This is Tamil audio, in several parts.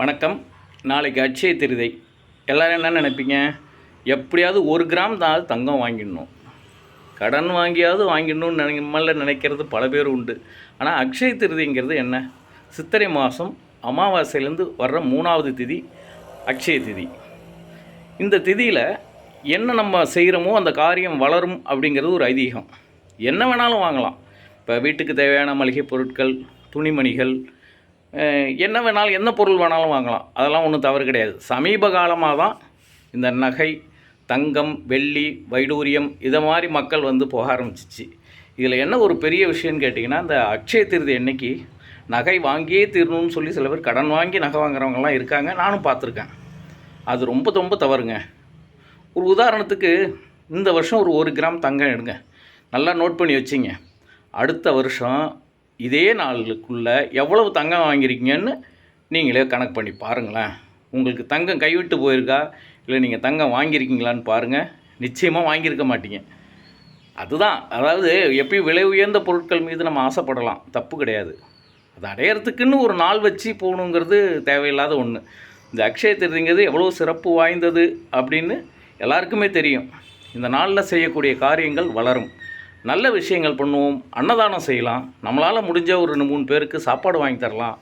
வணக்கம். நாளைக்கு அட்சய திருதை. எல்லோரும் என்ன நினைப்பீங்க? எப்படியாவது ஒரு கிராம் தான் தங்கம் வாங்கிடணும். கடன் வாங்கியாவது வாங்கிடணும்னு நினை நம்மள நினைக்கிறது பல பேர் உண்டு. ஆனால் அக்ஷய திருதிங்கிறது என்ன? சித்திரை மாதம் அமாவாசையிலேருந்து வர்ற மூணாவது திதி அக்ஷய திதி. இந்த திதியில் என்ன நம்ம செய்கிறோமோ அந்த காரியம் வளரும் அப்படிங்கிறது ஒரு ஐதீகம். என்ன வேணாலும் வாங்கலாம். இப்போ வீட்டுக்கு தேவையான மளிகை பொருட்கள் துணிமணிகள் என்ன வேணாலும் என்ன பொருள் வேணாலும் வாங்கலாம். அதெல்லாம் ஒன்றும் தவறு கிடையாது. சமீப காலமாக தான் இந்த நகை தங்கம் வெள்ளி வைடூரியம் இதை மாதிரி மக்கள் வந்து போக ஆரம்பிச்சிச்சு. இதில் என்ன ஒரு பெரிய விஷயம்னு கேட்டிங்கன்னா இந்த அக்ஷய திருதி அன்னைக்கு நகை வாங்கியே தீரணும்னு சொல்லி சில பேர் கடன் வாங்கி நகை வாங்குறவங்கலாம் இருக்காங்க. நானும் பார்த்துருக்கேன். அது ரொம்ப ரொம்ப தவறுங்க. ஒரு உதாரணத்துக்கு இந்த வருஷம் ஒரு ஒரு கிராம் தங்கம் எடுங்க. நல்லா நோட் பண்ணி வச்சிங்க. அடுத்த வருஷம் இதே நாளுக்குள்ளே எவ்வளவு தங்கம் வாங்கியிருக்கீங்கன்னு நீங்களே கணக்கு பண்ணி பாருங்களேன். உங்களுக்கு தங்கம் கைவிட்டு போயிருக்கா? இல்லை நீங்கள் தங்கம் வாங்கியிருக்கீங்களான்னு பாருங்கள் நிச்சயமாக வாங்கியிருக்க மாட்டீங்க. அதுதான். அதாவது எப்பயும் விலை உயர்ந்த பொருட்கள் மீது நம்ம ஆசைப்படலாம். தப்பு கிடையாது. அது அடையிறதுக்குன்னு ஒரு நாள் வச்சு போகணுங்கிறது தேவையில்லாத ஒன்று இந்த அக்ஷய திருதிங்கிறது எவ்வளோ சிறப்பு வாய்ந்தது அப்படின்னு எல்லாருக்குமே தெரியும். இந்த நாளில் செய்யக்கூடிய காரியங்கள் வளரும். நல்ல விஷயங்கள் பண்ணுவோம் அன்னதானம் செய்யலாம் நம்மளால் முடிஞ்ச ஒரு ரெண்டு மூணு பேருக்கு சாப்பாடு வாங்கி தரலாம்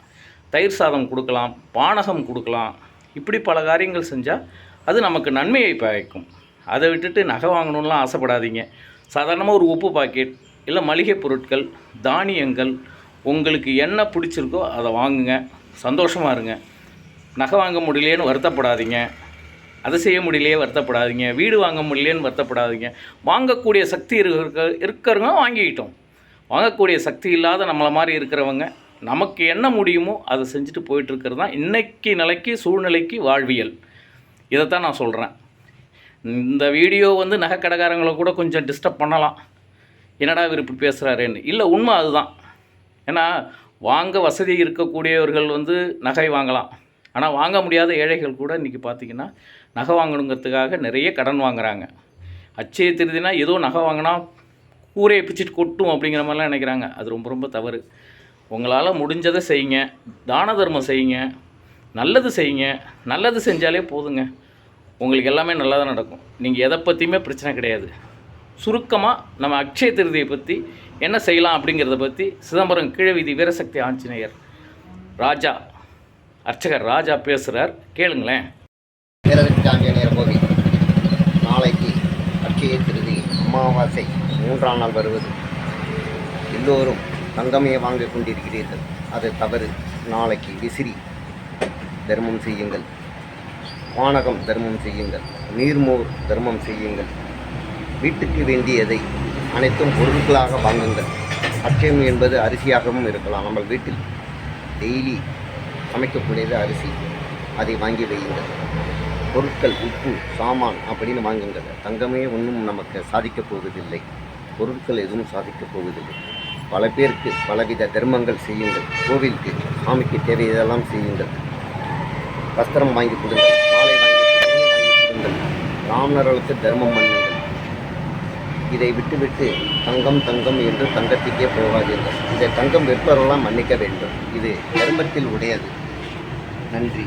தயிர் சாதம் கொடுக்கலாம் பானகம் கொடுக்கலாம் இப்படி பல காரியங்கள் செஞ்சால் அது நமக்கு நன்மையை பயக்கும். அதை விட்டுட்டு நகை வாங்கணும்லாம் ஆசைப்படாதீங்க. சாதாரணமாக ஒரு உப்பு பாக்கெட் இல்லை மளிகை பொருட்கள் தானியங்கள் உங்களுக்கு என்ன பிடிச்சிருக்கோ அதை வாங்குங்க சந்தோஷமாக இருங்க. நகை வாங்க முடியலையேன்னு வருத்தப்படாதீங்க. அதை செய்ய முடியலையே வருத்தப்படாதீங்க. வீடு வாங்க முடியலையேன்னு வருத்தப்படாதீங்க. வாங்கக்கூடிய சக்தி இருக்க இருக்கிறவங்க வாங்கிக்கிட்டோம். வாங்கக்கூடிய சக்தி இல்லாத நம்மளை மாதிரி இருக்கிறவங்க நமக்கு என்ன முடியுமோ அதை செஞ்சுட்டு போயிட்டுருக்கிறது தான் இன்னைக்கு நிலைக்கு சூழ்நிலைக்கு வாழ்வியல். இதைத்தான் நான் சொல்கிறேன் இந்த வீடியோ வந்து நகைக்கடைக்காரங்களை கூட கொஞ்சம் டிஸ்டர்ப் பண்ணலாம். என்னடா இவர் இப்படி பேசுகிறாருன்னு இல்லை உண்மை அதுதான். ஏன்னா வாங்க வசதி இருக்கக்கூடியவர்கள் வந்து நகை வாங்கலாம். ஆனால் வாங்க முடியாத ஏழைகள் கூட இன்றைக்கி பார்த்தீங்கன்னா நகை வாங்கணுங்கிறதுக்காக நிறைய கடன் வாங்குகிறாங்க அச்சய திருதினா ஏதோ நகை வாங்கினா கூரையை பிச்சுட்டு கொட்டும் அப்படிங்கிற மாதிரிலாம் நினைக்கிறாங்க. அது ரொம்ப ரொம்ப தவறு. உங்களால் முடிஞ்சதை செய்யுங்க. தான தர்மம் செய்யுங்க. நல்லது செய்யுங்க. நல்லது செஞ்சாலே போதுங்க. உங்களுக்கு எல்லாமே நல்லா தான் நடக்கும். நீங்கள் எதை பற்றியுமே பிரச்சனை கிடையாது. சுருக்கமாக நம்ம அக்ஷய திருதியை பற்றி என்ன செய்யலாம் அப்படிங்கிறத பற்றி சிதம்பரம் கீழவீதி வீரசக்தி ஆஞ்சநேயர் ராஜா அர்ச்சகர் ராஜா பேசுகிறார் கேளுங்களேன். வீரவிற்கு கோவில் நாளைக்கு அட்சய திருதி அமாவாசை மூன்றாம் நாள் வருவது. எல்லோரும் தங்கமையை வாங்கிக் கொண்டிருக்கிறீர்கள். அது தவறு. நாளைக்கு விசிறி தர்மம் செய்யுங்கள். வானகம் தர்மம் செய்யுங்கள். நீர்மோர் தர்மம் செய்யுங்கள். வீட்டுக்கு வேண்டியதை அனைத்தும் பொருட்களாக வாங்குங்கள். அட்சயம் என்பது அரிசியாகவும் இருக்கலாம். நம்ம வீட்டில் டெய்லி சமைக்கக்கூடியது அரிசி. அதை வாங்கி வையுங்கள். பொருட்கள் உப்பு சாமான் அப்படின்னு வாங்குங்கள். தங்கமே ஒன்றும் நமக்கு சாதிக்கப் போவதில்லை. பொருட்கள் எதுவும் சாதிக்கப் போவதில்லை. பல பேருக்கு பலவித தர்மங்கள் செய்யுங்கள். கோவிலுக்கு சாமிக்கு தேவையெல்லாம் செய்யுங்கள். வஸ்திரம் வாங்கி கொடுங்கள். மாலை வாங்கி கொடுங்கள், வாங்கி கொடுங்கள். ராமணர்களுக்கு தர்மம் பண்ணுங்கள். இதை விட்டுவிட்டு தங்கம் தங்கம் என்று தங்கத்துக்கே போகாதீர்கள். இதை தங்கம் விற்பவர்களாம் மன்னிக்க வேண்டும். இது தர்மத்தில் உடையது. நன்றி.